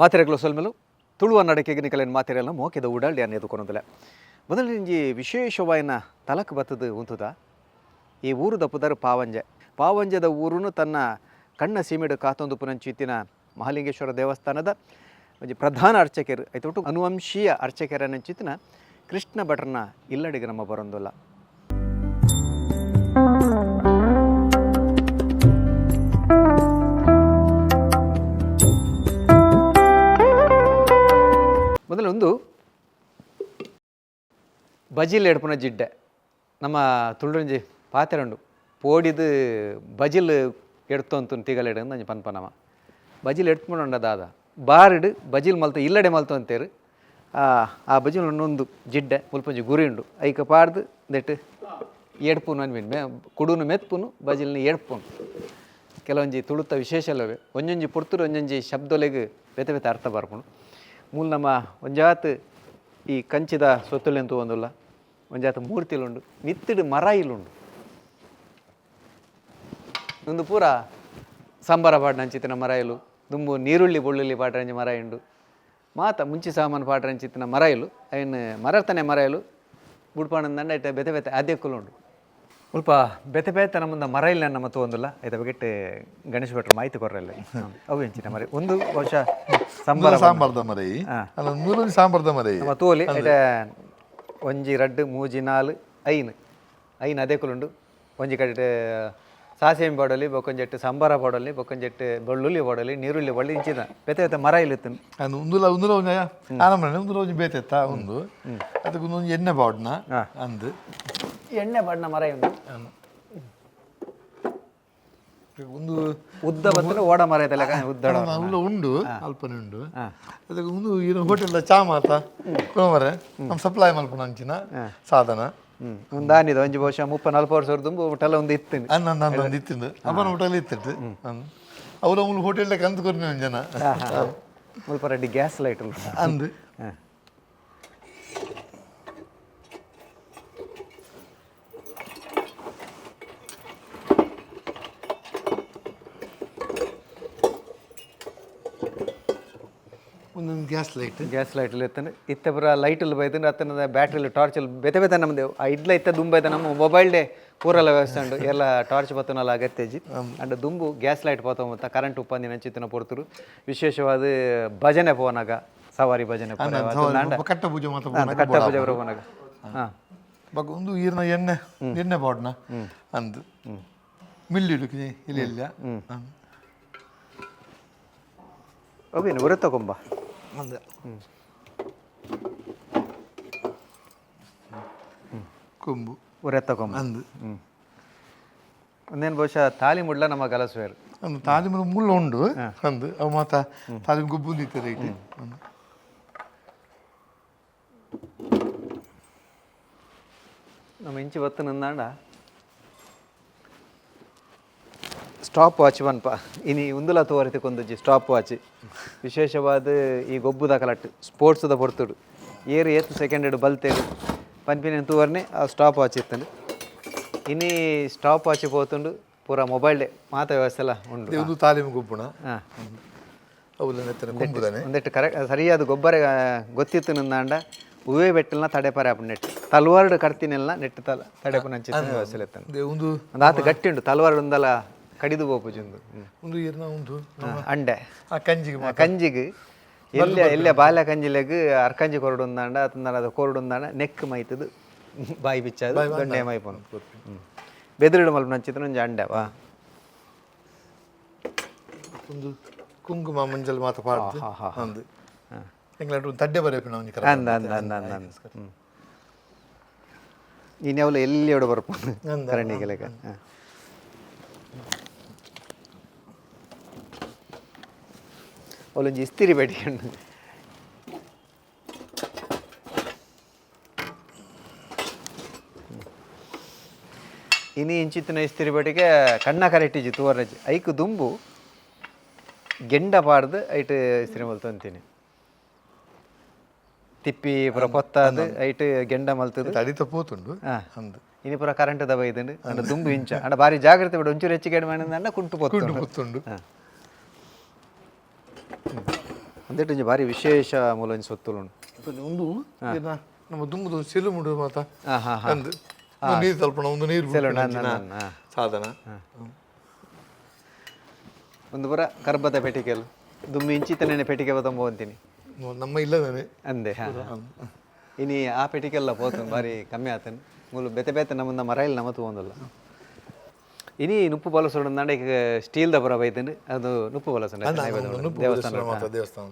ಮಾತೆರೆಗಳು ಸೊಲ್ಮೆಲು, ತುಳುವ ನಡಕೆಗೆ ನಿಕಲೇನು ಮಾತೆರೆಲ್ಲ ಮೋಕೆದ ಉಡಾಳಿ ಅನ್ನೋದು ಕೊನೊಂದಿಲ್ಲ ಮೊದಲು ನಿಂಜಿ ವಿಶೇಷವಾಯಿನ ತಲಕ್ ಬತ್ತದು ಉಂತುದ? ಈ ಊರು ಪುದರ್ ಪಾವಂಜೆ. ಪಾವಂಜದ ಊರುನು ತನ್ನ ಕಣ್ಣ ಸೀಮೆಡು ಕಾತೊಂದು ಪುನಂಚಿತ್ತಿನ ಮಹಾಲಿಂಗೇಶ್ವರ ದೇವಸ್ಥಾನದ ಒಂಜಿ ಪ್ರಧಾನ ಅರ್ಚಕರು. ಐತೊಟ್ಟು ಅನುವಂಶೀಯ ಅರ್ಚಕರನ್ನಂಚಿತ್ತಿನ ಕೃಷ್ಣ ಭಟ್ರನ ಇಲ್ಲಡಿಗೆ ನಮ್ಮ ಬರೊಂದುಲ್ಲ. ಮೊದಲೊಂದು ಬಜಿಲ್ ಎಡ್ಪುನ ಜಿಡ್ಡೆ. ನಮ್ಮ ತುಳುರಂಜಿ ಉಂಡು ಪೋಡಿದು ಬಜಿಲ್ ಎಡ್ತೊಂತು ತಿಗಲೆಡು ಅಂದು ಪನ್ಪನಮ ಬಜಿಲ್ ಎಡ್ಪುನ ಉಂಡ ದಾದ. ಬಾರಿಡು ಬಜಿಲ್ ಮಲ್ತ ಇಲ್ಲಡೆ ಮಲ್ತು ಅಂತೇರು ಆ ಬಜಿಲ್ ಒಂದು ಜಿಡ್ಡೆ, ಮುಲ್ಪಂಜಿ ಗುರಿ ಉಂಡು ಐಕ ಪಾಡ್ದು ದೆಟ್ ಎಡ್ಪುನು ಅನ್ಬಿನ್ ಮೇ, ಕುಡುನು ಮೆತ್ಪುನು ಬಜಿಲ್ನ ಎಡ್ಪುನು ಕೆಲವೊಂಜಿ ತುಳುತ ಅಲ್ಲವೇ ಒಂಜೊಂಜಿ ಪುರ್ತುರು ಒಂಜೊಂಜಿ ಶಬ್ದೊಲೆಗ್ ಬೇತೆ ಬೇತೆ ಅರ್ಥ ಬರ್ಪುನು ಮೂಲ ನಮ್ಮ ಒಂಜಾತ್ ಈ ಕಂಚಿದ ಸೊತ್ತುಲೆಂತು ಒಂದಲ್ಲ, ಒಂಜಾತ ಮೂರ್ತಿಲುಂಡು ಮಿತ್ತಿಡು ಮರ ಇಲ್ಲುಂಡು ಒಂದು ಪೂರ ಸಂಬರ ಪಾಡ್ನಂಚಿತ್ತಿನ ಮರ ಇಲು ದುಂಬು ನೀರುಳ್ಳಿ ಬೊಳ್ಳುಳ್ಳಿ ಪಾಡ್ರಂಜಿ ಮರ ಇಂಡು ಮಾತ ಮುಂಚಿ ಸಾಮಾನು ಪಾಡ್ರಂಚಿತ್ತಿನ ಮರ ಇಲು ಅಯ್ನ ಮರತನೆ ಮರ ಇಲು ಬುಡ್ಪಾಣಂದಂಡ ಇಟ್ಟ ಬೆತೆ ಬೆತೆ ಅದೇಕ್ಕುಲುಂಡು ಸ್ವಲ್ಪ ಬೆತೆ ಬೇತೆ ನಮ್ಮದ ಮರ ಇಲ್ಲ ನಮ್ಮ ಒಂದಲ್ಲ. ಇದ ಬಗ್ಗೆ ಗಣೇಶ್ ಭಟ್ರು ಮಾಹಿತಿ ಕೊರಲ್ಲ ಅವು ಹೆಂಚಿನ ಮರ. ಒಂದು ವರ್ಷ ಸಾಂಬಾರ ಸಾಂಬಾರ್ದ ಮರೈ. ನೂರೊಂದು ಸಾಂಬಾರ್ದ ಮರೈ. ತೋಲಿ ಒಂಜಿ ರಡ್ಡು ಮೂಜಿ ನಾಲ್ ಐನ್. ಐನ್ ಅದೇ ಕುಲುಂಡು ಒಂಜಿ ಕಡೆ ಸಾಸಿವೆ ಬಾಡಲಿ ಬೊಕ್ಕಂಜೆಟ್ಟು ಸಾಂಬಾರ ಬಾಡಲಿ ಬೊಕ್ಕಂಜೆಟ್ಟು ಬೆಳ್ಳುಳ್ಳಿ ಬಾಡಲಿ ನೀರುಳ್ಳಿ ಬಳ್ಳಿ ಇಂಚಿನ ಬೆತೆ ಬೆತೆ ಮರ ಇಲ್ಲಿತ್ತು ಒಂದು ಉಂದುಲ ಉಂದುಲ ಒಂಜ ಆನಮನೆ ಉಂದುಲ ಒಂಜಿ ಬೇತೆತ್ತ ಒಂದು. ಅದಕ್ಕೆ ಒಂದು ಎಣ್ಣೆ ಬಾಡ್ನ ಅಂದು. ಎಣ್ಣೆ ಬಣ್ಣ ಮರ ಇವನು ಒಂದು ಉದ್ದ ಬಂದ್ರೆ ಓಡ ಮರ ಇದೆಲ್ಲ ಉದ್ದಡ ಉಲ್ಲ ಉಂಡು ಅಲ್ಪನೆ ಉಂಡು. ಅದಕ್ಕೆ ಒಂದು ಏನು ಹೋಟೆಲ್ ಚಾ ಮಾತ ಮರೆ. ನಮ್ಮ ಸಪ್ಲೈ ಮಲ್ಪನ ಅಂಚಿನ ಸಾಧನ. ಹ್ಮ್. ಒಂದು ಆನಿದ ಒಂಜಿ ಬಹುಶಃ ಮುಪ್ಪ ನಲ್ಪ ವರ್ಷ ದುಂಬು ಹೋಟೆಲ್ ಒಂದು ಇತ್ತು ಅನ್ನ ಒಂದು ಇತ್ತಿಂದು. ಅಪ್ಪನ ಹೋಟೆಲ್ ಇತ್ತಿಟ್ಟು ಅವ್ರು ಅವ್ನು ಹೋಟೆಲ್ ಕಂತು ಕೊರ್ನಿ ಒಂದು ಜನ. ಮುಲ್ಪ ರೆಡ್ಡಿ ಗ್ಯಾಸ್ ಲೈಟ್ ಅಂದು. ಒಂದೊಂದು ಗ್ಯಾಸ್ ಲೈಟ್ ಗ್ಯಾಸ್ ಲೈಟ್ಲು ಇತ್ತಂದ್ರೆ ಇತ್ತ ಪುರ ಲೈಟಲ್ಲಿ ಬೈದ್ರೆ ಅತ್ತನ ಬ್ಯಾಟ್ರಿಲಿ ಟಾರ್ಚಲ್ಲಿ ಬೆತೆ ಬೆತೆ ನಮ್ಮದು ಆ ಇಡ್ಲ ಇತ್ತ ದುಂಬ ಐತೆ ನಮ್ಮ ಮೊಬೈಲ್ ಡೇ ಪೂರೆಲ್ಲ ವ್ಯವಸ್ಥೆ ಉಂಡು ಎಲ್ಲ ಟಾರ್ಚ್ ಬತ್ತನಲ್ಲ ಅಗತ್ಯಜಿ ಅಂಡ್ ದುಂಬು ಗ್ಯಾಸ್ ಲೈಟ್ ಪೋತ ಮತ್ತು ಕರೆಂಟ್ ಉಪ್ಪಂದಿನ ಚಿತ್ತನ ಪೊರ್ತರು. ವಿಶೇಷವಾದ ಭಜನೆ ಪೋನಾಗ ಸವಾರಿ ಭಜನೆ ಕಟ್ಟ ಪೂಜೆ ಕಟ್ಟ ಪೂಜೆ ಬರೋನಾಗ ಹಾಂ. ಬಗ್ ಒಂದು ಈರ್ನ ಎಣ್ಣೆ ಎಣ್ಣೆ ಬಾಡ್ನ ಅಂದು. ಮಿಲ್ಲಿಡುಕ್ಕೆ ಇಲ್ಲಿ ಇಲ್ಲ. ಓಕೆ ತಗೊಂಬ. ಅಂದ ಕೊಂಬು ಉರೆ ತಗೊಂಬ ಅಂದು ಹ್ಞೂ ಒಂದೇನು ಬಹುಶಃ ತಾಲಿ ಮುಡ್ಲ ನಮ್ಮ ಕಲಸುವೇರು ಅಂದು ತಾಲಿಮ ಮುಳ್ಳು ಉಂಡು ಅಂದು ಅವು ಮಾತ ತಾಲಿಮ ಗೊಬ್ಬು ನಿಂತಾರೆ ಇಟ್ಟು ನಮ್ಮ ಇಂಚಿ ಬತ್ತು ನಿಂದಾಂಡ ಸ್ಟಾಪ್ ವಾಚ್ ಬನ್ಪ ಇನಿ ಉಂದುಲ ತೋರಿತು ಕೊಂದುಜಿ ಸ್ಟಾಪ್ ವಾಚ್ ವಿಶೇಷವಾದ ಈ ಗೊಬ್ಬುದ ಕಲಟ್ ಸ್ಪೋರ್ಟ್ಸ್ದ ಪೊರ್ತುಡು ಏರು ಏತು ಸೆಕೆಂಡ್ ಇಡು ಬಲ್ತೇರು ಪನ್ಪಿನ ತೂವರ್ನೆ ಆ ಸ್ಟಾಪ್ ವಾಚ್ ಇತ್ತಂಡು ಇನಿ ಸ್ಟಾಪ್ ವಾಚ್ ಪೋತುಂಡು ಪೂರ ಮೊಬೈಲ್ ಡೇ ಮಾತ ವ್ಯವಸ್ಥೆ ಎಲ್ಲ ಉಂಡು ಒಂದು ತಾಲಿಮ ಗೊಬ್ಬುಣ ಹಾಂ ಅವುಲ ನೆತ್ತನೆ ಕೊಂಬುದಾನೆ ಒಂದಿಟ್ಟು ಕರೆಕ್ಟ್ ಸರಿಯಾದ ಗೊಬ್ಬರ ಆ, ಗೊತ್ತಿತ್ತು ನಿಂದಾಂಡ ಹೂವೇ ಬೆಟ್ಟಲ್ನ ತಡೆಪರೆ ಆಪು ನೆಟ್ ತಲ್ವಾರ್ಡ್ ಕಡ್ತಿನೆಲ್ಲ ನೆಟ್ಟು ತಲ ತಡೆಪು ನಂಚಿತ್ತ ವ್ಯವಸ್ಥೆ ಇತ್ತಾನೆ ದೇ ಒಂದು ಒಂದು ಆತ ಗಟ್ಟಿ ಉಂಟು ತಲ್ವಾರ್ಡ್ ಒಂದಲ್ಲ ಕಡಿದು ಬೋಪುಜುಂದು ಒಂದು ಈರ್ನ ಒಂದು ಅಂಡೆ ಆ ಕಂಜಿಗೆ ಆ ಕಂಜಿಗೆ ಎಲ್ಲ ಎಲ್ಲ ಬಾಲ್ಯ ಕಂಜಿಲೆಗ್ ಅರ್ಕಂಜಿ ಕೊರಡು ಒಂದಾಂಡ ಅತಂದ ಅದು ಕೊರಡು ಒಂದಾಂಡ ನೆಕ್ ಮೈತದು ಬಾಯಿ ಬಿಚ್ಚದು ದೊಣ್ಣೆ ಮೈಪೊನು ಬೆದರಿಡು ಮಲ್ಪ ನಂಚಿತ್ತು ಒಂಜಿ ಅಂಡೆ ವಾ ಒಂದು ಕುಂಕುಮ ಮಂಜಲ್ ಮಾತ ಪಾಡ್ದು ಹಾ, ಹಾ, ಅಂದು ಎಂಗ್ಲಾಂಡ್ ಒಂದು ತಡ್ಡೆ ಬರಬೇಕು ನಾವು ನಿಖರ ಅಂದ ಅಂದ ಅಂದ ಅಂದ ಅಂದ ಹ್ಞೂ ಇನ್ಯಾವಲ್ಲ ಎಲ್ಲಿ ಹೊಡ ಬರ್ಪೊಂಡು ಕರಣಿಗೆ ಲೆಕ್ಕ ಹಾಂ ಅವಳೊಂಜಿ ಇಸ್ತಿರಿ ಬೇಡಿಕೊಂಡು ಇನಿ ಇಂಚಿತ್ತಿನ ಇಸ್ತಿರಿ ಬೇಟಿಗೆ ಕಣ್ಣ ಕರೆಕ್ಟಿಜಿ ತೂವರ್ನಜಿ ಐಕು ದುಂಬು ಗೆಂಡ ಪಾಡ್ದು ಐಟ್ ಇಸ್ತಿರಿ ಮಲ್ತಂತೀನಿ ತಿಪ್ಪಿ ಪುರ ಪೊತ್ತಾದು ಐಟ್ ಗೆಂಡ ಮಲ್ತದು. ತಡಿತ ಪೋತುಂಡು ಹಾ. ಅಂದು ಇನಿ ಪುರ ಕರೆಂಟ್ ದಬ ಇದ್ದುಂಡು ಅಂಡ ದುಂಬು ಇಂಚ. ಅಂಡ ಬಾರಿ ಜಾಗ್ರತೆ ಬಿಡು. ಒಂಚೂರು ಹೆಚ್ಚಿಗೆ ಮಾಡಿದ ಕುಂಟು ಕುಂಟು ಪುತ್ತುಂಡು. ಅಂದೇಟ್ ಒಂಜಿ ಭಾರಿ ವಿಶೇಷ ಮೂಲೊಂಜಿ ಸೊತ್ತುಲು ಸೊತ್ತು ಇಪ್ಪಲ್ಲಿ ಒಂದು ಏನ ನಮ್ಮ ದುಮ್ಮದು ಒಂದು ಸೆಲು ಮುಡು ಮಾತ. ಅಂದು. ಒಂದು ನೀರು ತಲ್ಪಣ ಒಂದು ನೀರು ಸೆಲು. ಸಾಧನ? ಒಂದು ಪುರ ಕರ್ಬದ ಪೆಟಿಕೆಲ್ ದುಮ್ಮಿ ಇಂಚಿತನೇ ಪೆಟಿಕೆ ಬತ್ತಂಬ ಅಂತೀನಿ. ನಮ್ಮ ಇಲ್ಲದೇ ಅಂದೆ ಇನಿ ಆ ಪೆಟಿಕೆಲ್ಲ ಪೋತು ಭಾರಿ ಕಮ್ಮಿ ಆತನ್. ಮೂಲು ಬೆತೆ ಬೆತೆ ನಮ್ಮನ್ನ ಮರ ನಮ್ಮ ತಗೊಂದಲ್ಲ ಇನಿ ನುಪ್ಪು ಬಲಸೋಡು ನಾಡೆ ಈಗ ದ ಪುರ ಬೈತೇನೆ ಅದು ನುಪ್ಪು ಬಲಸೋಣ ದೇವಸ್ಥಾನ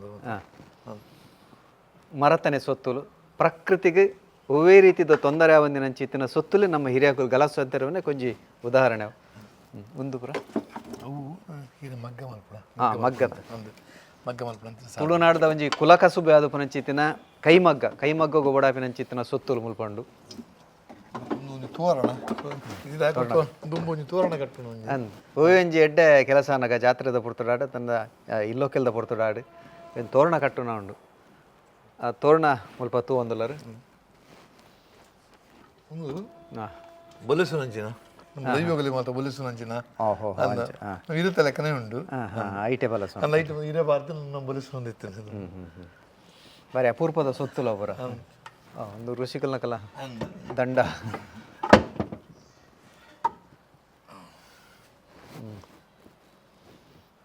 ಮರತನೆ ಸೊತ್ತುಲು ಪ್ರಕೃತಿಗೆ ಒವೇ ರೀತಿದ ತೊಂದರೆ ಆವಂದಿನ ಚಿತ್ತಿನ ಸೊತ್ತುಲು ನಮ್ಮ ಹಿರಿಯಕುಲು ಗಲಸೋತ್ತರವನ್ನೇ ಕೊಂಜಿ ಉದಾಹರಣೆ. ಒಂದು ಪುರ ಅವು ಇದು ಮಗ್ಗ ಮಲ್ಪುಣ ಹಾಂ ಮಗ್ಗದ ಮಗ್ಗ ಮಲ್ಪುಣ ತುಳುನಾಡದ ಒಂಜಿ ಕುಲಕಸುಬೆ ಆದ ಪುನಂಚಿತ್ತಿನ ಕೈಮಗ್ಗ ಕೈಮಗ್ಗ ಗೊಬಡಾಪಿನ ಚಿತ್ತಿನ ಸೊತ್ತುಲು ಮುಲ್ಪಂಡು ತೋರಣ. ದುಂಬು ತೋರಣ. ಕಟ್ಟಣ ಒಂದು ಅಂದ್ ಒಂಜಿ ಎಡ್ಡೆ ಕೆಲಸ ನಗ ಜಾತ್ರೆದ ಪುರ್ತುಡಾಡು ತಂದ ಇಲ್ಲೋಕೆಲ್ದ ಪುರ್ತುಡಾಡು. ಒಂದು ತೋರಣ ಕಟ್ಟುನ ಉಂಡು. ಆ ತೋರಣ ಮುಲ್ಪ ತೂ ಒಂದುಲ್ಲರು. ಒಂದು ಹಾಂ ಬೊಲಸು ನಂಚಿನ ನಮ್ಮ ದೈವಗಳಲ್ಲಿ ಮಾತ್ರ ಬೊಲಸು ನಂಚಿನ ಓಹೋ ಇರುತ್ತೆ ಲೆಕ್ಕನೇ ಹಾಂ ಐಟೆ ಬಲಸ ಐಟೆ ಇರೇ ಬಾರ್ದು ನಮ್ಮ ಬೊಲಸು ಹೊಂದಿತ್ತು. ಬಾರಿ ಅಪೂರ್ವದ ಸೊತ್ತುಲ ಒಬ್ಬರ. ಒಂದು ಋಷಿಕಲ್ನಕಲ್ಲ ದಂಡ.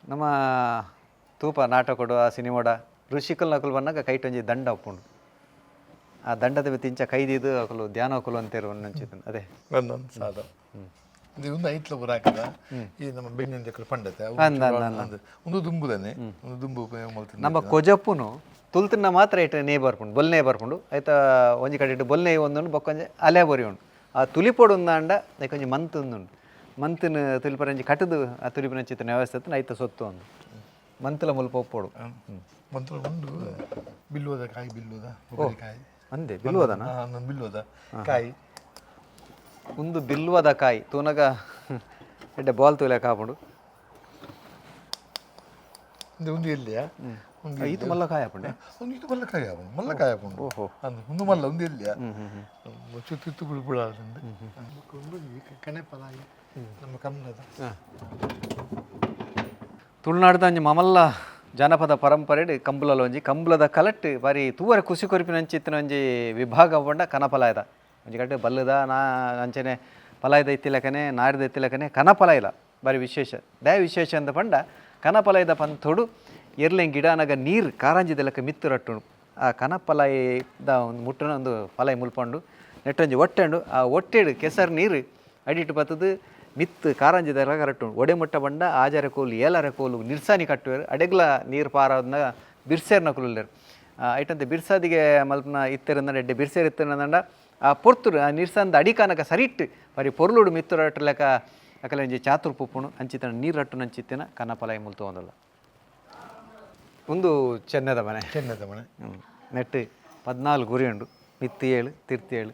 ನಮ್ಮ ತೂಪ ನಾಟಕೊಡು ಆ ಸಿನಿಮಾಡ ಋಷಿಕಲ್ ನಕಲು ಬಂದಾಗ ಕೈಟ್ ಒಂಜಿ ದಂಡ ಉಪ್ಪುಂಡು ಆ ದಂಡದ ತಿಂಚ ಕೈದಿದು ಅಕಲು ಧ್ಯಾನ ಹಾಕಲು ಅಂತೇರು ಒಂದೊಂಚಿತ್ತು ಅದೇ. ಒಂದೊಂದು ಸಾಧ. ಇದು ಒಂದು ಐಟ್ಲ ಪೂರ ಹಾಕದ ಈ ನಮ್ಮ ಬೆಣ್ಣಿನ ಚಕ್ರ ಪಂಡತೆ. ಅವು ಅಂದ, ಅಂದ, ಅಂದ. ಒಂದು- ಒಂದು ದುಂಬುದನೆ. ಒಂದು ದುಂಬು ಉಪಯೋಗ ಮಾಡ್ತೀನಿ ನಮ್ಮ ಕೊಜಪ್ಪುನು ತುಲ್ತಿನ ಮಾತ್ರ ಇಟ್ಟು ನೇ ಬರ್ಪುಂಡು ಬೊಲ್ನೆ ಬರ್ಪುಂಡು ಐತ ಒಂಜಿ ಕಡೆ ಇಟ್ಟು ಬೊಲ್ನೆ ಒಂದುಂಡು ಬೊಕ್ಕೊಂಜಿ ಅಲೆ ಬೊರಿ ಉಂಡು ಆ ತುಲಿಪೊಡು ಉಂದಾಂಡ ಒಂಜಿ ಮಂತ್ ಉಂದುಂಡು ಮಂತಿನ ತುಲಿಪರಂಜಿ ಕಟ್ಟದು ಆ ತುಲಿಪಿನ ಚಿತ್ರ ವ್ಯವಸ್ಥೆ ಐತ ಸೊತ್ತು ಒಂದು. ಮಂತಲ ಮುಲ್ಪ ಒಪ್ಪೋಡು ಮಂತಲ ಉಂಡು. ಬಿಲ್ಲುವುದ ಕಾಯಿ ಬಿಲ್ಲುವುದ ಕಾಯಿ. ಅಂದೆ ಬಿಲ್ವದನ ಒಂದು ಬಿಲ್ಲುವುದ ಕಾಯಿ. ಉಂದು ಬಿಲ್ವದ ಕಾಯಿ ತೂನಗ ಎಡ್ಡೆ ಬಾಲ್ ತೂಲೆ ಕಾಪುಂಡು ಇದು ಒಂದು ಎಲ್ಲಿಯಾ? ಒಂದು ಐತು ಮಲ್ಲ ಕಾಯಿ ಹಾಪುಂಡೆ ಒಂದು ಇದು ಮಲ್ಲ ಕಾಯಿ ಆಪುಂಡು ಮಲ್ಲ ಕಾಯಿ ಆಪುಂಡು ಓಹೋ. ಅಂದು ಒಂದು ಮಲ್ಲ ಒಂದು ಎಲ್ಲಿಯಾ? ಚುತ್ತು ತುತ್ತು ಬಿಳ್ಬಿಡಾದಂಡು ಕಣೆಪಲಾಯಿ ನಮ್ಮ ಕನ್ನಡದ ತುಳುನಾಡ್ದ ಅಂಜಿ ಮಮಲ್ಲ ಜನಪದ ಪರಂಪರೆ ಕಂಬುಲಲ ಒಂಜಿ ಕಂಬುಲದ ಕಲಟ್ ಬಾರಿ ತೂವರ ಕುಸಿ ಕೊರಿಪಿನ ಅಂಚಿತ್ತಿನ ಒಂಜಿ ವಿಭಾಗ ಪಂಡ ಕನಪಲಾಯದ ಒಂಜಿ ಕಟ್ಟೆ ಬಲ್ಲದ ನಾ ಅಂಚನೆ ಪಲಾಯದ ಇತ್ತಿಲಕನೆ ನಾರಿದ ಇತ್ತಿಲಕನೆ ಕನಪಲಾಯಲ ಬಾರಿ ವಿಶೇಷ. ದಯ ವಿಶೇಷ ಅಂತ ಪಂಡ ಕನಪಲಾಯದ ಪಂತೋಡು ಎರ್ಲೆಂಗ್ ಗಿಡನಗ ನೀರು ಕಾರಂಜಿದ ಲೆಕ್ಕ ಮಿತ್ತು ರಟ್ಟುಂಡು ಆ ಕನಪಲಾಯದ ಒಂದು ಮುಟ್ಟನ ಒಂದು ಫಲೈ ಮುಲ್ಪಂಡು, ನೆಟ್ಟೊಂಜಿ ಒಟ್ಟೆಂಡು, ಆ ಒಟ್ಟೆಡು ಕೆಸರು ನೀರು ಅಡಿಟ್ಟು ಬತ್ತದು ಮಿತ್ತು ಕಾರಂಜಿದ ರಟ್ಟು ಒಡೆ ಮುಟ್ಟ ಬಂಡ, ಆಜಾರ ಕೋಲು, ಏಲರ ಕೋಲು, ನಿರ್ಸಾನಿ ಕಟ್ಟುವರು, ಅಡೆಗ್ಲ ನೀರು ಪಾರೋದನ್ನ ಬಿರ್ಸೇರ್ನ ಕುಲ್ಲರು ಐಟಂತೆ ಬಿರ್ಸಾದಿಗೆ ಮಲ್ಪನ ಇತ್ತರಿಂದ ಎಡ್ಡೆ ಬಿರ್ಸೇರ್ ಇತ್ತಿರಂದ ಆ ಪೊರ್ತುಡು ಆ ನಿರ್ಸಂದ ಅಡಿಕಾನಕ ಸರಿಟ್ಟು, ಬರೀ ಪೊರ್ಲುಡು ಮಿತ್ತು ರಟ್ಟಲೆಕ ಅಕಲೆ ಒಂಜಿ ಚಾತುರ್ ಪುಪ್ಪುಣು ಅಂಚಿತನ ನೀರು ರಟ್ಟು ನಂಚಿತ್ತಿನ ಕನ್ನಪಲಾಯಿ ಮುಲ್ತು ಒಂದಲ್ಲ ಒಂದು ಚೆನ್ನದ ಮನೆ. ಚೆನ್ನದ ಮನೆ. ನೆಟ್ಟು ಪದ್ನಾಲ್ಕು ಗುರಿ ಉಂಡು. ಮಿತ್ತಿ ಏಳು ತಿರ್ತಿ ಏಳು.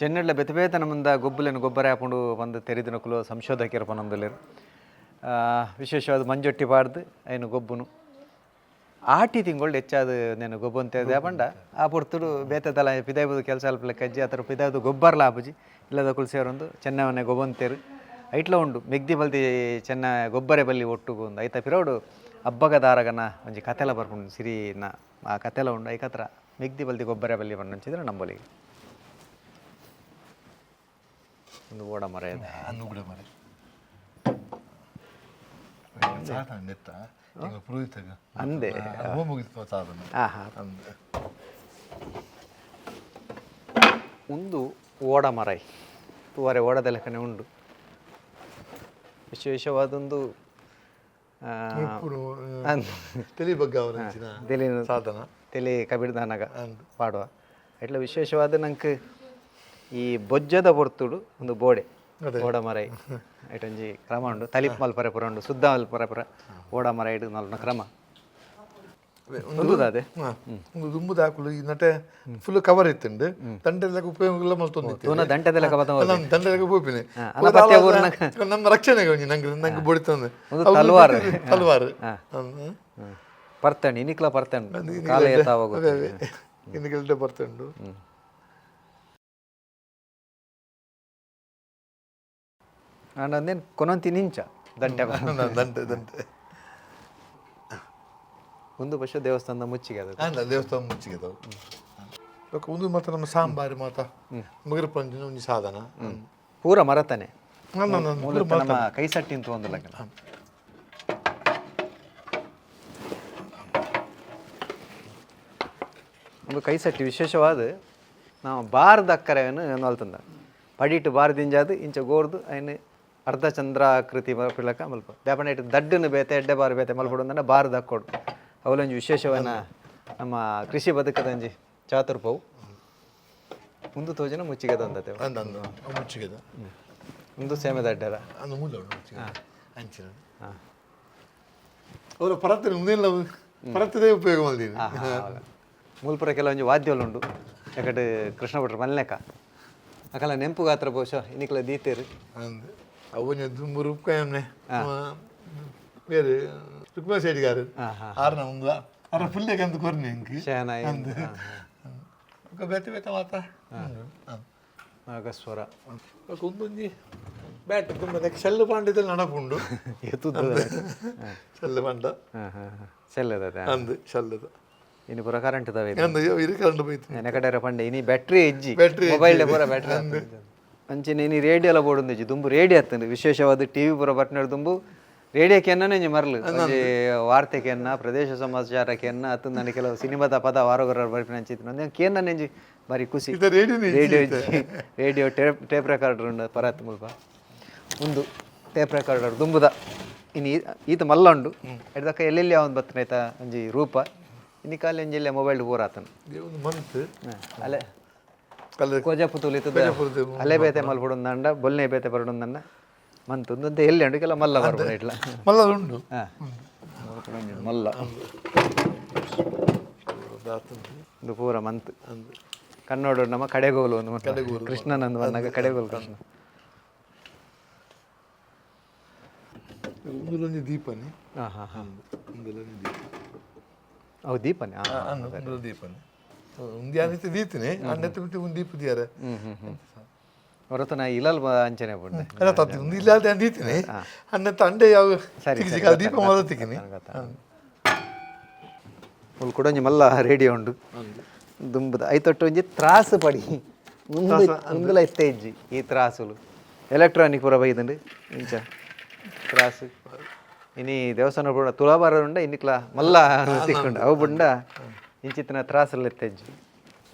ಚೆನ್ನಡ್ಲ ಬೆತ್ತ ಬೇತನ ಮುಂದ ಗೊಬ್ಬಲೇನು ಗೊಬ್ಬರ ಹಾಕೊಂಡು ಬಂದು ತೆರೆದಿನ ಕುಲು ಸಂಶೋಧಕರು ಪನೊಂದುಲ್ಲೇರು ವಿಶೇಷವಾದ ಮಂಜೊಟ್ಟಿ ಪಾಡ್ದು ಏನು ಗೊಬ್ಬುನು. ಆಟಿ ತಿಂಗಳು ಹೆಚ್ಚಾದ ನೇನು ಗೊಬ್ಬು ಅಂತ ಪಂಡ ಆ ಪುರ್ತುಡು ಬೇತೆ ತಲ ಪಿದಾಯ್ಬುದು ಕೆಲಸ ಅಲ್ಪ ಕಜ್ಜಿ ಆ ಥರ ಪಿದಾಯ್ದು ಗೊಬ್ಬರ್ಲ ಆಪುಜಿ ಇಲ್ಲದ ಮನೆ ಚೆನ್ನವನೆ ಗೊಬ್ಬಂತೇರು ಐಟ್ಲ ಉಂಡು. ಮೆಗ್ದಿ ಬಲ್ದಿ ಚೆನ್ನ ಗೊಬ್ಬರೆ ಬಲ್ಲಿ ಒಟ್ಟುಗು ಒಂದು. ಐತ ಪಿರೋಡು ಹಬ್ಬಗ ದಾರಗನ ಒಂಜಿ ಕತೆಲ ಬರ್ಕೊಂಡು ಸಿರಿನ. ಆ ಕತೆಲ ಉಂಡು ಐಕತ್ರ ಮೆಗ್ದಿ ಬಲ್ದಿ ಗೊಬ್ಬರೆ ಬಲ್ಲಿ ಬಂದಂಚಿದ್ರೆ ನಂಬಲಿಗೆ. ಒಂದು ಓಡ ಮರ ಇದೆ. ಮರ. ನೆತ್ತ. ಪುರೋಹಿತಗ. ಅಂದೆ. ಒಂದು ಓಡ ಮರ. ತೂವರೆ ಓಡದ ಲೆಕ್ಕನೆ ಉಂಡು. ವಿಶೇಷವಾದೊಂದು ತಲೆ ಬಗ್ಗೆ ತೆಲಿನ ಸಾಧನ. ತಲೆ ಕಬಿಡ್ದಾನಾಗ ಪಾಡುವ. ಇಟ್ಲ ವಿಶೇಷವಾದ ನಂಗೆ ಈ ಬೊಜ್ಜದ ಬೊರ್ತುಡು ಒಂದು ಬೋಡೆ ಓಡಮರೈ. ಓಡ ಮರ ಐಟೊಂಜಿ ಕ್ರಮ ಉಂಡು. ತಲಿಪ್ ಮಲ್ಪರೆ ಪುರ ಉಂಡು. ಸುದ್ದ ಮಲ್ಪರೆ ಪುರ ಓಡ ಮರ ಇಡು ನಲ್ನ ಕ್ರಮ. ಅದೇ, ಒಂದು ದುಂಬುದ ಈ ನಟೆ ಫುಲ್ ಕವರ್ ಇತ್ತುಂಡು. ಮಲ್ತೊಂದಿತ್ತು. ನಾನು ನಮ್ಮ ರಕ್ಷಣೆಗೆ ಒಂಜಿ ನಂಗೆ ನಂಗೆ ಬಡಿತಂದು. ಒಂದು ತಲ್ವಾರ್. ಇನಿಕ್ಲ ಕಾಲ ಕೊನೊಂತಿ ನಿಂಚ? ದಂಟೆ ದಂಟೆ ದಂಟೆ. ಒಂದು ವರ್ಷ ದೇವಸ್ಥಾನ ಮುಚ್ಚಿಗೆ ಅದು ಅಂದ ದೇವಸ್ಥಾನ ಮುಚ್ಚಿಗೆದವು ಇವಾಗ ಒಂದು ಮಾತ್ರ ನಮ್ಮ ಸಾಂಬಾರಿ ಮಾತ ಮುಗಿರು ಪಂಜಿನ ಒಂದು ಸಾಧನ. ಪೂರ ಮರತಾನೆ? ನಮ್ಮ ಕೈ ಸಟ್ಟಿ ಅಂತ ಒಂದು ಲಗ್ನ. ಒಂದು ಕೈ ಸಟ್ಟಿ ವಿಶೇಷವಾದ ನಾವು ಬಾರದ ಅಕ್ಕರೆಯನ್ನು ನಲ್ತಂದ ಪಡಿಟ್ಟು ಬಾರದಿಂಜಾದು ಇಂಚ ಗೋರ್ದು ಅಯ್ನ ಅರ್ಧ ಚಂದ್ರಾಕೃತಿ ಪಿಳಕ ಮಲ್ಪ. ಬ್ಯಾಪಣ ಇಟ್ಟು ದಡ್ಡನ್ನು ಬೇತೆ ಎಡ್ಡೆ ಬಾರ ಬೇತೆ ಮಲ್ಪಡು ಬಾರದ ಹಾಕೊಡು ಅವಲೊಂಜಿ ವಿಶೇಷವನ್ನ ನಮ್ಮ ಕೃಷಿ ಬದುಕದಂಜಿ ಚಾತುರ್ಪವು ಮುಂದು ತೋಜನ ಮುಚ್ಚಿಗೆ ಅಂದತೇವೆ ಅಂದ ಅಂದ ಮುಚ್ಚಿಗೆದ? ಮುಂದು ಸೇಮೆದಡ್ಡರ ಅಂದು ಮುಚ್ಚಿಗೆ ಅಂಚಿನ. ಅವರ ಪರತ್ತಿನ ಮುಂದೆಲ್ಲ ಪರತ್ತದೇ ಉಪಯೋಗ ಮಾಡಿದ್ದೀನಿ ಮೂಲಪುರ ಕೆಲವೊಂದು ವಾದ್ಯಗಳುಂಡು ಯಾಕಡೆ ಕೃಷ್ಣ ಭಟ್ರು ಮಲ್ನೆಕ. ಅಕಲ ನೆಂಪು ಗಾತ್ರ ಬಹುಶಃ ಇನ್ನಿಕಲ ದೀತೇರು. ಅವನ ದುಂಬು ರೂಪಕಾಯಮ್ನೆ ಬೇರೆ ருக்மசேடிக்காரு ஆறு அவங்க அவரை பிள்ளைக்கு அந்த கோரினு எங்கு அந்த ఒక బెత్త బెత్త మాత ನಾಗಸ್ವರ. ಒಂದೊಂದು ಬ್ಯಾಟ್ ತುಂಬ ಚೆಲ್ಲು ಪಾಂಡ್ಯದಲ್ಲಿ ನನಪುಂಡು ಚೆಲ್ಲು ಪಾಂಡ. ಚೆಲ್ಲದ ಅಂದು ಚೆಲ್ಲದ ಇನ್ನು ಪೂರ ಕರೆಂಟ್ ತವೆ ಅಂದು ಇದು ಕರೆಂಟ್ ಪೋಯ್ತು ನೆನಕಡೆರ ಪಂಡೆ ಇನಿ ಬ್ಯಾಟ್ರಿ ಎಜ್ಜಿ ಬ್ಯಾಟ್ರಿ ಮೊಬೈಲ್ ಪೂರ ಬ್ಯಾಟ್ರಿ ಅಂದು. ಅಂಚಿನ ಇನಿ ರೇಡಿಯೋಲ ಬೋಡುಂದು ಎಜ್ಜಿ ದುಂಬು ರೇಡಿಯೋ ಹತ್ತುಂಡು ವಿಶೇಷವಾದ ಟಿವಿ ಪೂರ ಬಟ್ನಡು ದುಂಬು. ರೇಡಿಯೋಕ್ಕೆ ಕೆನ್ನೇ ಮರ್ಲು. ಒಂಜಿ ವಾರ್ತೆ ಕೆನ್ನ ಪ್ರದೇಶ ಸಮಾಚಾರ ಎನ್ನ ಅತ್ತು ನನಗೆ ಕೆಲವು ಸಿನಿಮಾದ ಪದ ವಾರಗರ ಬರ್ಪಿನ ನಂಚಿತ್ತು ನಂದು. ಕೇನ ನೆಂಜಿ ಬಾರಿ ಖುಷಿ radio radio radio tape tape recorder ಉಂಡು ಪರತ್ ಮುಲ್ಪ. ಒಂದು ಟೇಪ್ ರೆಕಾರ್ಡರ್ ದುಂಬುದ. ಇನ್ನು ಈತ ಮಲ್ಲ ಉಂಡು ಎಡ್ದಕ್ಕ ಎಲ್ಲೆಲ್ಲಿ ಅವನು ಬರ್ತಾನೆ ಆಯ್ತಾ ಒಂಜಿ ರೂಪ. ಇನ್ನು ಕಾಲ ಒಂಜಿಲ್ಲ ಮೊಬೈಲ್ ಒಂದು ಮಂತ್ ಅಲೆ ಕೋಜಪ್ಪು ತುಲಿತದ ಅಲೆ ಬೇತೆ ಮಲ್ಪಡೊಂದಂಡ ಬೊಲ್ನೆ ಬೇತೆ ಮಂತೊಂದು ಅಂತ ಎಲ್ಲಿ ಉಂಟು? ಕೆಲ ಮಲ್ಲ ಬರ್ಬೋದು ಮಲ್ಲ ಉಂಟು. ಮಲ್ಲ. ಒಂದು ಪೂರ ಮಂತ್. ಕನ್ನಡ ನಮ್ಮ ಕಡೆಗೋಲು ಒಂದು ಕಡೆಗೋಲು. ಕೃಷ್ಣನಂದು ಬಂದಾಗ ಕಡೆಗೋಲು ಕೃಷ್ಣ. ಒಂದೊಂದು ದೀಪನೇ. ಹಾಂ ಹಾಂ ಹಾಂ. ಒಂದೊಂದು ದೀಪ. ದೀಪನೇ? ಹಾಂ ದೀಪನೇ. ಒಂದು ಯಾರು ದೀತಿನಿ ಅಣ್ಣ ಒಂದು ದೀಪದ ಯಾರ ಹೊರತು ನಾ ಇಲ್ಲಲ್ ಅಂಚನೆ ಬಂದೆ. ಅಲ್ಲ ತತ್ತಿ ಒಂದು ಇಲ್ಲ ಅಂತ ಅಂದಿದ್ದೀನಿ ಅನ್ನತ್ತ ಅಂಡೆ ಯಾವ ಸರಿ, ಸಿಗಿ ದೀಪ ಮೊದಲು ತಿಕ್ಕಿನಿ ಉಲ್ ಕೂಡ ನಿಮ್ಮಲ್ಲ ಮಲ್ಲ ರೇಡಿಯೋ ಉಂಡು. ದುಂಬುದ ಐತೊಟ್ಟು ಒಂಜಿ ತ್ರಾಸು ಪಡಿ. ಮುಂದೆ ಮುಂದಲ ಇತ್ತೆ ಇಜ್ಜಿ ಈ ತ್ರಾಸುಲು. ಎಲೆಕ್ಟ್ರಾನಿಕ್ ಪೂರ ಬೈದಂಡು ಇಂಚ. ತ್ರಾಸು. ಇನಿ ದೇವಸ್ಥಾನ ಪೂರ ತುಳಾಬಾರ ಉಂಡ ಇನ್ನಿಕ್ಲ ಮಲ್ಲ ಸಿಕ್ಕೊಂಡು. ಅವು ಬುಂಡ ಇಂಚಿತ್ತಿನ ತ್ರಾಸಲ್ಲಿ ಎತ್ತೆ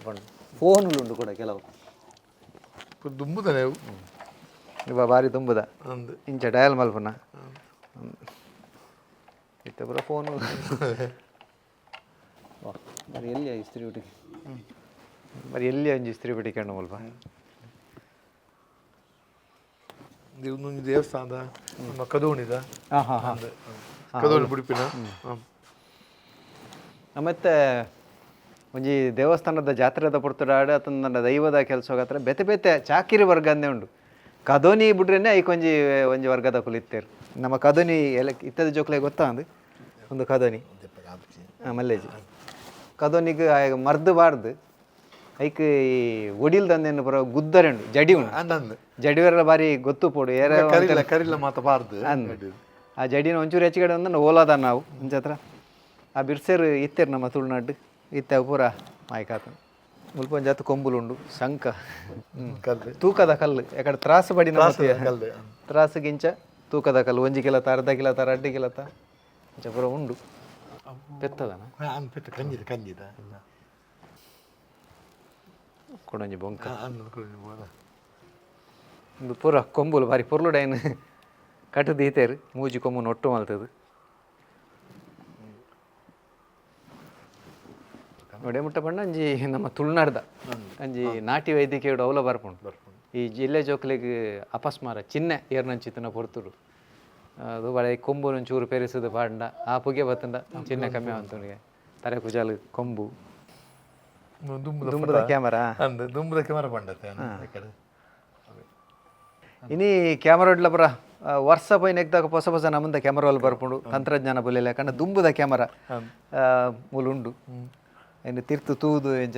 ಫೋನ್ ಫೋನುಲು ಉಂಡು ಕೂಡ ಕೆಲವು. ఇప్పుడు దుమ్ముదనే ಇವ ಬಾರಿ ದುಂಬುದ ಅಂದು ಇಂಚ ಡಯಲ್ ಮಲ್ಪುನ ಇತ್ತ ಪೂರ ಫೋನು మరి ಎಲ್ಲಿ ಇಸ್ತ್ರಿ ಬಿಟ್ಟಿಗೆ మరి ಎಲ್ಲಿ ಒಂಜಿ ಇಸ್ತ್ರಿ ಬಿಟ್ಟಿಕೊಂಡು ಮಲ್ಪ ಒಂದು ದೇವಸ್ಥಾನದ ನಮ್ಮ ಕದೋಣಿದ ಹಾಂ ಹಾಂ ಹಾಂ ಕದೋಣಿ ಬುಡಿಪಿನ ಮತ್ತೆ ಒಂಜಿ ದೇವಸ್ಥಾನದ ಜಾತ್ರೆದ ಪುರ್ತುಡಾಡ ನನ್ನ ದೈವದ ಕೆಲಸ ಹೋಗತ್ರ ಬೆತೆ ಬೆತೆ ಚಾಕಿರಿ ವರ್ಗ ಅಂದೇ ಉಂಡು. ಕದೋನಿ ಬಿಡ್ರೇನೆ ಐಕೊಂಜಿ ಒಂಜಿ ವರ್ಗದ ಕುಲಿತ್ತೇರು ನಮ್ಮ ಕದೋನಿ ಎಲ್ಲ ಇತ್ತದ ಜೋಕ್ಲೆ ಗೊತ್ತಾ ಅಂದು? ಒಂದು ಕದೋನಿ. ಮಲ್ಲೇಜಿ. ಕದೋನಿಗೆ ಮರ್ದು ಬಾರ್ದು. ಐಕ್ ಈ ಒಡಿಲ್ ದಂದೇನು ಬರೋ ಗುದ್ದರೆಂಡು ಜಡಿ ಉಂಡು. ಜಡಿವರೆಲ್ಲ ಬಾರಿ ಗೊತ್ತು ಪೋಡು ಏರ ಕರಿಲ್ಲ ಅಂದ್. ಆ ಜಡಿನ ಒಂಚೂರು ಹೆಚ್ಚಿಗಡೆ ಒಂದು ಓಲಾದ ನಾವು ಒಂಚ ಹತ್ರ ಆ ಬಿರ್ಸೇರು ಇತ್ತೇರು ನಮ್ಮ ತುಳುನಾಡು ಇತ್ತ ಪೂರ ಮಾಯ್ಕಾತ ಮುಲ್ಪ ಒಂಜ್ ಜಾತು ಕೊಂಬುಲುಂಡು ಶಂಕ ಕಲ್ಲು ತೂಕದ ಕಲ್ಲು ಯಾಕಡೆ ತ್ರಾಸು ಬಡಿ ಕಲ್ಲು ತ್ರಾಸು ಗಿಂಚ ತೂಕದ ಕಲ್ಲು ಒಂಜಿ ಕಿಲತ ಅರ್ಧ ಕಿಲತ ಅಡ್ಡಿ ಕಿಲತ ಇಂಚ ಪೂರ ಉಂಡು ಪೆತ್ತದನ ಅನ್ ಪೆಟ್ಟು ಕಂಜಿದ ಕಂಜಿದ ಕೊಡೊಂಜಿ ಬೊಂಕ ಅನ್ನದ ಕುಡಿದು ಬೋದ ಒಂದು ಪೂರ ಕೊಂಬುಲು ಬಾರಿ ಪೊರ್ಲುಡೈನ್ ಕಟ್ಟು ದೀತೇರು ಮೂಜಿ ಕೊಮ್ಮುನ ಒಟ್ಟು ಮಲ್ತದು ನೋಡಿ ಮುಟ್ಟ ಪಂಡ ಅಂಜಿ ನಮ್ಮ ತುಳುನಾಡ್ದ. ಅಂಜಿ ನಾಟಿ ವೈದ್ಯಕೀಯ ಅವಲ ಬರ್ಪುಂಡು ಈ ಜಿಲ್ಲೆ ಜೋಕ್ಲಿಗೆ ಅಪಸ್ಮಾರ ಚಿನ್ನೆ ಏರ್ನಂಚಿತ್ತನ ಪೊರ್ತುಡು. ಅದು ಬಳೆ ಕೊಂಬು ಒಂಚೂರು ಪೇರಿಸೋದು ಪಾಂಡ ಆ ಪುಗೆ ಬತ್ತಂಡ ಚಿನ್ನ ಕಮ್ಮಿ ಅಂತವನಿಗೆ ತಲೆ ಕುಜಾಲು ಕೊಂಬು. ದುಂಬುದ ಕ್ಯಾಮರಾ? ಇಡ್ಲ ದುಂಬುದ ಪಂಡತೆ ಕಡೆ. ಇನಿ ಕ್ಯಾಮರಾ ಪುರ ವರ್ಷ ಪೈನ ಎಗ್ದಾಗ ಹೊಸ ಹೊಸ ನಮ್ಮಂದ ಕ್ಯಾಮರಾ ಬರ್ಪುಂಡು. ತಂತ್ರಜ್ಞಾನ ಬಲಿಲ್ಲ ಯಾಕಂದ್ರೆ ದುಂಬುದ ಕ್ಯಾಮರಾ ಮುಲುಂಡು ಇನ್ನು ತಿರ್ತು ತೂದು ಎಂಚ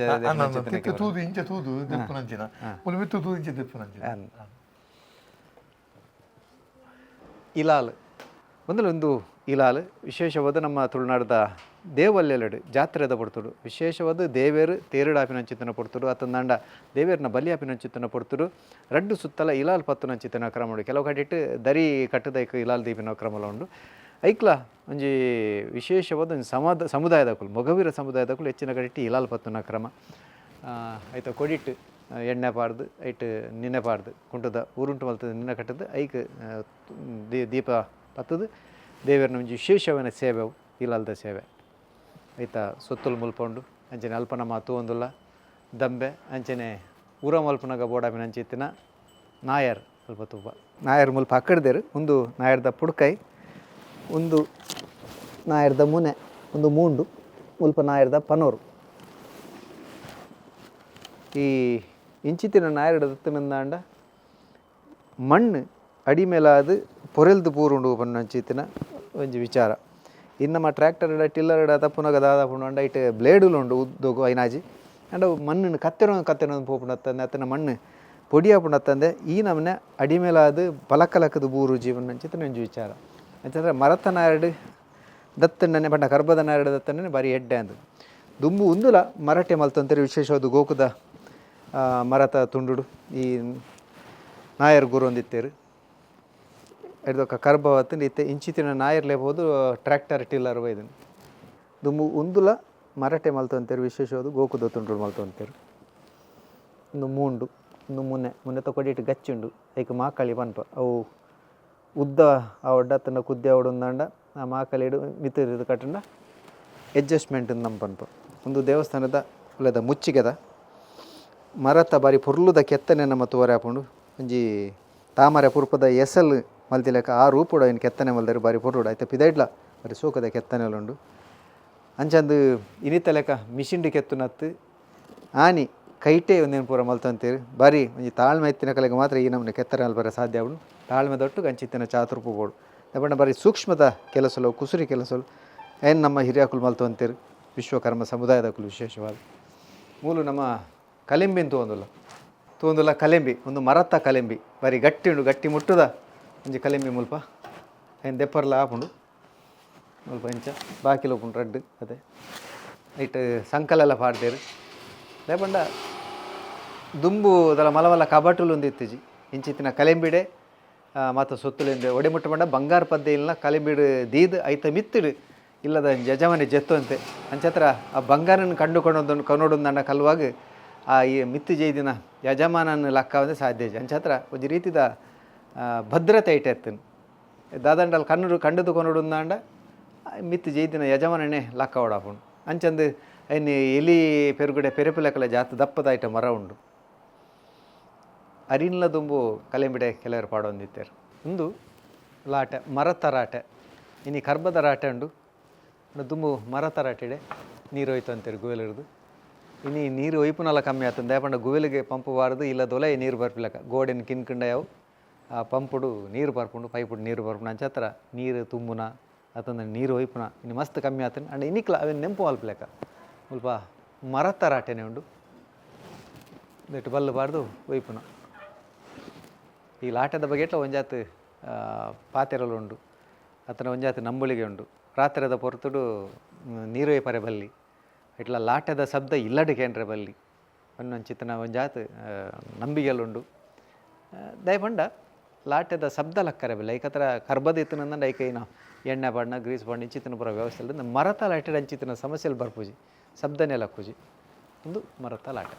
ತೂದು ಇಂಚ ತೂದು ದಿಪ್ಪುನಂಚಿನ ಮುಲು ಮಿತ್ತು ತೂದು ಇಂಚ ದಿಪ್ಪುನಂಚಿನ ಇಲಾಲ್ ಮೊದಲು ಒಂದು ಇಲಾಲ್ ವಿಶೇಷವಾದ ನಮ್ಮ ತುಳುನಾಡದ ದೇವಲ್ಲೆಲಡು ಜಾತ್ರೆದ ಪಡ್ತುಡು ವಿಶೇಷವಾದ ದೇವೇರು ತೇರುಡಾಪಿನ ಚಿತ್ತನ ಪಡ್ತುಡು ಅತ್ತಂದಾಂಡ ದೇವೇರ್ನ ಬಲಿಯಾಪಿನ ಚಿತ್ತನ ಪಡ್ತುಡು ರಡ್ಡು ಸುತ್ತಲ ಇಲಾಲ್ ಪತ್ತು ಚಿತ್ತನ ಕ್ರಮ ಉಂಡು ಕೆಲವು ಕಟ್ಟಿಟ್ಟು ದರಿ ಕಟ್ಟದ ಐಕ್ ಇಲಾಲ್ ದೀಪಿನ ಕ್ರಮಲ ಉಂಡು ಐಕ್ಲ, ಒಂಜಿ ವಿಶೇಷವಾದ ಒಂಜಿ ಸಮಾದ ಸಮುದಾಯದಕುಲು ಮೊಗವೀರ ಸಮುದಾಯದಕುಲು ಹೆಚ್ಚಿನ ಕಟ್ಟಿಟ್ಟು ಇಲಾಲ್ ಪತ್ತುನ ಕ್ರಮ. ಆಯ್ತು ಕೊಡಿಟ್ಟು ಎಣ್ಣೆ ಪಾಡ್ದು, ಐಟ್ ನಿನ್ನೆ ಪಾಡ್ದು, ಕುಂಟದ, ಊರುಂಟು ಮಲ್ತದ, ನಿನ್ನೆ ಕಟ್ಟದ್ದು ಐಕ್ ದೀಪ ಪತ್ತದು ದೇವರನ ಒಂಜಿ ವಿಶೇಷವಾದ ಸೇವೆ ಇಲಾಲ್ದ ಸೇವೆ. ಐತ ಸುತ್ತಲು ಮುಲ್ಪೊಂಡು, ಅಂಚನೆ ಅಲ್ಪನ ಮಾತು ಒಂದುಲ್ಲ. ದಂಬೆ, ಅಂಚನೆ ಊರ ಮಲ್ಪನಾಗ ಬೋಡಾಮಿನ ಅಂಚಿತ್ತಿನ ನಾಯರ್ ಅಲ್ಪ ತುಪ್ಪ ನಾಯರ್ ಮುಲ್ಪ ಅಕ್ಕಡ್ದೇರು ಒಂದು ನಾಯರ್ದ ಪುಡ್ಕೈ. ಒಂದು ನಾಯರ್ದ ಮುನೆ, ಒಂದು ಮೂಂಡು ಮುಲ್ಪ ನಾಯರ್ದ ಪನೋರು. ಈ ಇಂಚಿತ್ತಿನ ನಾಯರ್ಡ ದತ್ತನಂದಾಂಡ ಮಣ್ಣು ಅಡಿ ಮೇಲಾದು ಪೊರೆಲ್ದು ಪೂರುಂಡು ಪನ್ನಂಚಿತ್ತಿನ ಒಂಜಿ ವಿಚಾರ. ಇನ್ನಮ್ಮ ಟ್ರ್ಯಾಕ್ಟರ್ ಟಿಲ್ಲರ್ ತಪ್ಪುನಾಗ ದಾದಾಪುಂಡು ಅಂಡ ಇಟ್ಟು ಬ್ಲೇಡುಲು ಉಂಡು ಉದ್ದೋಗು ಐನಾಜಿ. ಅಂಡ ಮಣ್ಣು ಕತ್ತೆರ ಕತ್ತೆರ ಪೋಪುಂಡತ್ತಂದೆ ಅತ್ತನ ಮಣ್ಣು ಪೊಡಿಯಾಪುಂಡತ್ತಂದೆ ಈ ನಮ್ಮನೆ ಅಡಿ ಮೇಲಾದು ಪಲಕಲಕದ ಬೂರು ಜೀವನ ಅಂಚಿತ್ತಿನ ಒಂಜಿ ವಿಚಾರ. ಅಂತಂದ್ರೆ ಮರತ ನಾರಡು ದತ್ತಣ್ಣನೆ ಬಣ್ಣ ಕರ್ಬದ ನಾರಡು ದತ್ತಣ್ಣನೆ ಬಾರಿ ಎಡ್ಡೆ ಅಂದು. ದುಂಬು ಉಂದುಲ, ಮರಟೆ ಮಲ್ತಂತೇಳಿ ವಿಶೇಷವಾದ ಗೋಕುದ ಮರತ ತುಂಡುಡು. ಈ ನಾಯರ್ ಗುರು ಒಂದಿತ್ತೇರು ಹಿಡ್ದೊಕ್ಕ ಕರ್ಬವತ್ತು ಇತ್ತೆ ಇಂಚಿತಿನ ನಾಯರ್ ಹೋದು ಟ್ರ್ಯಾಕ್ಟರ್, ಟಿಲ್ಲರ್ ಒಯ್ದನು ದುಂಬು ಉಂದುಲ, ಮರಟೆ ಮಲ್ತಂತೇರು ವಿಶೇಷವಾದ ಗೋಕುದ ತುಂಡುಡು ಮಲ್ತಂತೇರು ಇನ್ನು ಮೂಂಡು, ಇನ್ನು ಮುನ್ನೆ ಮುನ್ನೆ ತಗೊಂಡಿಟ್ಟು ಗಚ್ಚುಂಡು, ಐಕ್ ಮಾಕಳಿ ಪನ್ಪ ಅವು ಉದ್ದ ಆ ತನ್ನ ಕುದ್ದೆ ಅವಡುಂದಂಡ ಆ ಮಾಕಲಿಡು ಮಿತ್ತಿರಿದು ಕಟ್ಟಂಡ ಅಡ್ಜಸ್ಟ್ಮೆಂಟ್ ನಮ್ಮ ಪನ್ಪು ಒಂದು ದೇವಸ್ಥಾನದ ಉಳ್ಳದ ಮುಚ್ಚಿಗೆದ, ಮರತ ಬಾರಿ ಪುರ್ಲುದ ಕೆತ್ತನೆ ನಮ್ಮ ತೋರೆ ಹಾಕೊಂಡು, ಒಂಜಿ ತಾಮರೆ ಪುರ್ಪದ ಎಸಲ್ ಮಲ್ತಿಲಕ ಆ ರೂಪುಡ ಏನು ಕೆತ್ತನೆ ಮಲ್ದರು ಬಾರಿ ಪುರ್ರುಡು ಆಯ್ತು ಪಿದೈಡ್ಲ, ಬಾರಿ ಸೋಕದ ಕೆತ್ತನೆಲುಂಡು ಅಂಚಂದು ಇನಿತ ಲೆಕ್ಕ ಮಿಷಿಂಡು ಕೆತ್ತುನತ್ತು ಆನಿ ಕೈಟೆ ಒಂದೇನು ಪೂರ ಮಲ್ತಂತೀರಿ, ಬಾರಿ ಒಂಜಿ ತಾಳ್ಮೆ ಎತ್ತಿನ ಕಲೆಗೆ ಮಾತ್ರ ಈ ನಮ್ಮನ್ನ ಕೆತ್ತನೆ ಬರೋ ಸಾಧ್ಯ ಆವಡು ತಾಳ್ಮೆ ದೊಟ್ಟು ಅಂಚಿತ್ತಿನ ಚಾತುರ್ಪುಗಳು ಬೋಡು ಬರೀ ಸೂಕ್ಷ್ಮದ ಕೆಲಸಲು, ಕುಸುರಿ ಕೆಲಸಲು, ಏನು ನಮ್ಮ ಹಿರಿಯಕುಲು ಮಲ್ತಂತೀರಿ ವಿಶ್ವಕರ್ಮ ಸಮುದಾಯದ ಕುಲು ವಿಶೇಷವಾದ. ಮೂಲು ನಮ್ಮ ಕಲೆಂಬಿನ ತೋಂದುಲ್ಲ ತೋಂದುಲ್ಲ ಕಲಿಂಬಿ, ಒಂದು ಮರತ್ತ ಕಲಿಂಬಿ. ಬರೀ ಗಟ್ಟಿ ಉಂಡು, ಗಟ್ಟಿ ಮುಟ್ಟುದ. ಒಂಜಿ ಕಲಿಂಬಿ ಮುಲ್ಪ. ಏನು ದೆಪ್ಪರ್ಲ ಆಪುಂಡು. ಮುಲ್ಪ ಇಂಚ. ಬಾಕಿಲು ಉಪ್ಪುಂಡು ರಡ್ಡು, ಅದೇ. ಇಟ್ಟು ಸಂಕಲೆಲ್ಲ ಪಾಡ್ದೇರು ಲೇಪಂಡ ದುಂಬು ಅದರ ಮಲವಲ್ಲ ಕಬಟುಲು ಒಂದು ಇತ್ತಿಜಿ ಇಂಚಿತ್ತಿನ ಕಲೆಂಬಿಡೆ ಮತ್ತು ಸೊತ್ತುಲಿಂದ ಒಡೆಮುಟ್ಟ ಮಂಡ ಬಂಗಾರ ಪದ್ದೆ ಇಲ್ಲ ಕಲಿಬಿಡು ದೀದ್ ಐತ ಮಿತ್ತಿಡು ಇಲ್ಲದ ಜಜಮನೆ ಜೆತ್ತು ಅಂತೆ ಅಂಚತ್ರ ಆ ಬಂಗಾರನ ಕಂಡುಕೊಂಡೊಂದು ನನ್ನ ಕಲ್ವಾಗ ಆ ಈ ಮಿತ್ತು ಜೈದಿನ ಯಜಮಾನನ ಲಕ್ಕವಂದೆ ಸಾಧ್ಯ ಇಜ್ಜಿ. ಅಂಚತ್ರ ಒಂದು ರೀತಿದ ಭದ್ರತೆ ಇಟ್ಟಿರ್ತೀನಿ ದಾದಂಡಲ್ ಕಣ್ಣು ಕಂಡದು ಕೊನೊಡುಂದಾಂಡ ಮಿತ್ತು ಜೈದಿನ ಯಜಮಾನನೇ ಲಕ್ಕ ಓಡಾಪುಂಡು ಅಂಚಂದು ಐನು ಎಲಿ ಪೆರುಗುಡೆ ಪೆರೆಪಿಲಕಲ ಜಾತ ದಪ್ಪದ ಐಟ ಮರ ಉಂಡು. ಅರಿನ್ಲ ದುಂಬು ಕಲೆಂಬಿಡೆ ಕೆಲವರು ಪಾಡೊಂದಿತ್ತೇರು ಉಂದು ಲಾಟೆ, ಮರತ ರಾಟೆ. ಇನ್ನು ಕರ್ಬದ ರಾಟೆ ಉಂಡು ದುಂಬು ಮರತ ರಾಟೆಡೆ ನೀರು ಹೋಯ್ತು ಅಂತೇಳಿ ಗುವೆಲಿಡ್ದು ಇನ್ನು ನೀರು ಒಯ್ಪುನಲ್ಲ ಕಮ್ಮಿ ಆತಂದು ಯಾಕಂದ್ರೆ ಗುವೆಲಿಗೆ ಪಂಪ್ ಬಾರದು ಇಲ್ಲ ದೊಲೆ ನೀರು ಬರ್ಪಿಲಕ ಗೋಡೆನ ಕಿನ್ಕಂಡ ಯಾವ ಆ ಪಂಪುಡು ನೀರು ಬರ್ಪುಂಡು, ಪೈಪುಡು ನೀರು ಬರ್ಪುಂಡು. ಅಂಚತ್ರ ನೀರು ತುಂಬುನ ಅಥವಾ ನೀರು ಒಯ್ಪುನ. ಇನ್ನು ಮಸ್ತ್ ಕಮ್ಮಿ ಆತನ ಅಂಡ್ ಇನ್ನಿಕ್ಲ ಅವೇನು ನೆಂಪು ಮಲ್ಪಲೆಕ ಸ್ವಲ್ಪ ಮರತರಾಟೆನೆ ಉಂಡು. ದಟ್ಟು ಬಲ್ಲು ಬಾರ್ದು ಒಯ್ಪುನ. ಈ ಲಾಟದ ಬಗೆಟ್ಲ ಒಂಜಾತ್ ಪಾತೆರಲು ಉಂಡು. ಅತನ ಒಂಜಾತ್ ನಂಬುಳಿಗೆ ಉಂಡು. ರಾತ್ರದ ಪೊರ್ತುಡು ನೀರುವೆ ಪರೆ ಬಲ್ಲಿ. ಇಟ್ಲ ಲಾಟದ ಶಬ್ದ ಇಲ್ಲಡು ಕೇಂದ್ರ ಬಲ್ಲಿ. ಒಂದೊಂದು ಚಿತ್ತನ ಒಂಜಾತ್ ನಂಬಿಗೆಲುಂಡು ದಯಪಂಡ ಲಾಟದ ಶಬ್ದ ಲಕ್ಕರೆ ಬಲ್ಲ. ಐಕತ್ರ ಕರ್ಬದ ಇತ್ತನಂದ ಐಕೈನ ಎಣ್ಣೆ ಬಣ್ಣ, ಗ್ರೀಸ್ ಬಣ್ಣ ಇಂಚಿತ್ತಿನ ಪುರ ವ್ಯವಸ್ಥೆ ಮರತ ಲಾಟೆಡ್ ಅಂಚಿತ್ತಿನ ಸಮಸ್ಯೆಲಿ ಬರ್ಪೂಜಿ. ಶಬ್ದನೇ ಲಕ್ಕೂಜಿ. ಒಂದು ಮರತ ಲಾಟೆ.